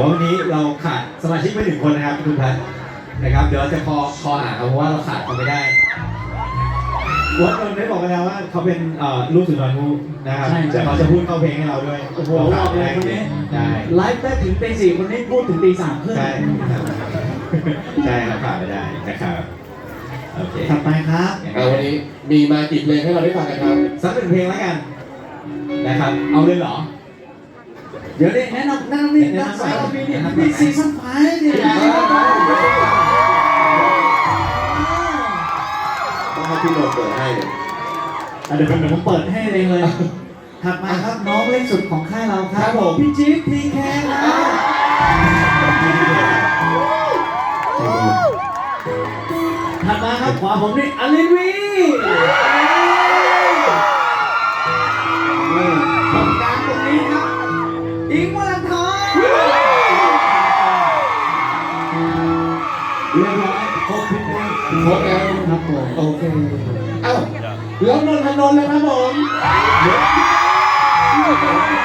ว่าวันนี้เราขาดสมาชิกไปหนึ่งคนนะครับคุณพัฒน์นะครับ เดี๋ยวเราจะคอคอหาเขาเพราะว่าเราขาดเขาไม่ได้วัดนนท์ได้บอกไปแล้วว่าเขาเป็นเอ่อลูกสุนทรภู่นะครับใช่เดี๋ยวเขาจะพูดเข้าเพลงให้เราด้วยโอ้โหราขาดบอกเลยคนนี้ได้ไลฟ์ได้ถึงตีสี่คนนี้พูดถึงตีสามครึ่งใช่ครับใช่ครับขาดไม่ได้นะครับโอเคถัดไปครับอ่าวันนี้มีมากี่เพลงให้เราได้ฟังกันครับสักหนึ่งเพลงแล้วกันนะครับ เอาเลยเหรอ เดี๋ยวดิแนะนำแนะนำนี่แนะนะนำสายเรามีนี่แนะนำมีซีซั่นไฟเนี่ยต้องให้พี่โนนเปิดให้เลยอะเดี๋ยวผมเดี๋ยวผมเปิดให้เองเลยถัดมาครับน้องเล็กสุดของค่ายเราคครัรับบผมพี่จี๊ดพีแคครับถัดมาครับขวาผมนี่อลินวี เคเอ้าแล้วนนทนนท์เลยครับผมเดี๋ยวพี่โนนเปิดให้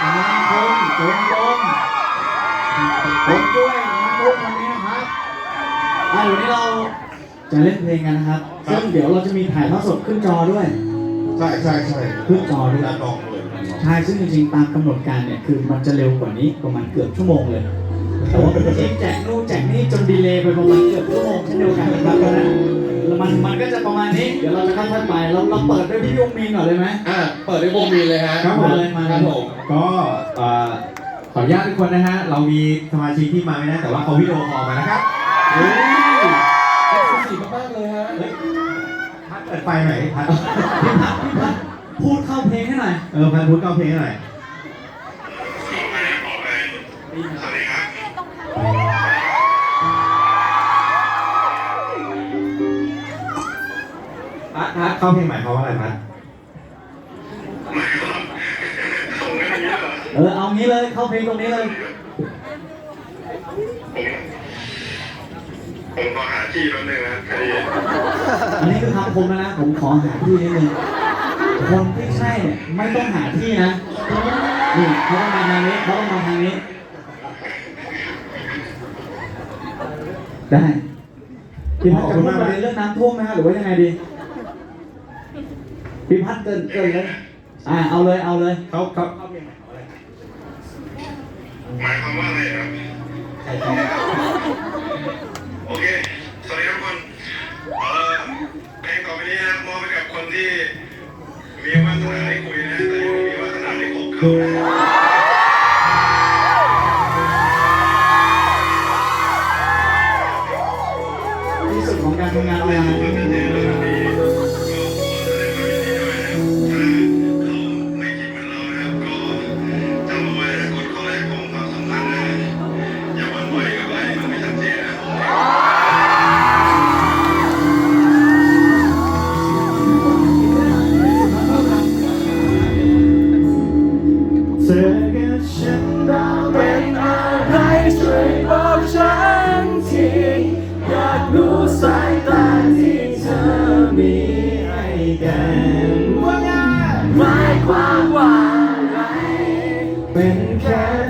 กำลังคนโจงลงผมด้วยนะทุกวันนี้นะครับอะเดี๋ยวนี้เราจะเล่นเพลงกันนะครับ ซึ่งเดี๋ยวเราจะมีถ่ายทอดสดขึ้นจอด้วย ใช่ใช่ใช่ขึ้นจอด้วยด้านนอกเลยด้านนอกใช่ ซึ่งจริงๆ ตามกำหนดการเนี่ย คือมันจะเร็วกว่านี้ประมาณเกือบชั่วโมงเลย แต่ว่าจริงๆแจกนู่นแจกนี่จนดีเลย์ไปประมาณเกือบชั่วโมงเช่นเดียวกันนะครับเพราะฉะนั้นแล้วมันมันก็จะประมาณนี้ เดี๋ยวเราจะค่อยๆไปเราเราเปิดด้วยพี่ยงมีนก่อนเลยไหมอะเปิดด้วยวงมีเลยฮะครับผม มาเลยมาเลยครับผมก็เอ่อขออนุญาตทุกคนนะฮะ เรามีสมาชิกที่มาไม่ได้แต่ว่าเขาวิดีโอคอลมานะครับเฮ้ยเอ็กซ์คลูซีฟมากๆเลยฮะเฮ้ยพัดเปิดไฟหน่อยพัดพี่พัดพี่พัดพูดเข้าเพลงให้หน่อยเออพัดพูดเข้าเพลงหน่อย พัดพัดเข้าเพลงใหม่เขามว่าอะไรพัดเออเอางี้เลยเข้าเพลงตรงนี้เลยผมขอหาที่แป๊บนึงนะพอดีอันนี้คือคำคมแล้วนะ ผมขอหาที่นิดนึงคนที่ใช่เนี่ยไม่ต้องหาที่นะนี่เขาต้องมาทางนี้เขาต้องมาทางนี้ ได้พี่พัดจะพูดประเด็นเรื่องน้ำท่วมไหมฮะหรือว่ายังไงดีพี่พัดเกินเกินเลยอ่าเอาเลยเอาเลยเขาเขาเข้าเพลงใหม่เขาอะไรหมายความว่าอะไรครับใช่ใช่โอเค สวัสดีครับทุกคนเอ่อเพลงต่อไปนี้นะมอบให้กับคนที่มีวาสนาได้คุยนะแต่ยังไม่มีวาสนาได้พบเขา งการทำงานออนไลน์ถ้าเขาไม่คิดเหมือนเรานะครับก็จำเอาไว้นะกฎข้อแรกของความสั วามว่าอะไรเป็นแค่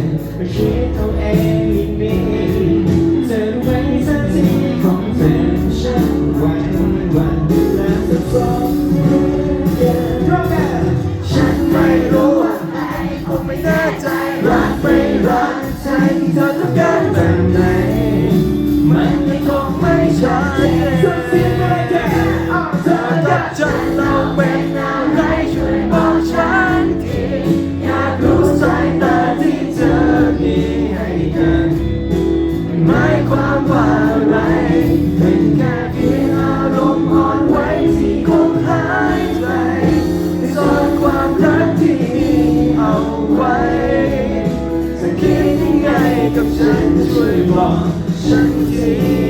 But you don't envy me จะคิดยั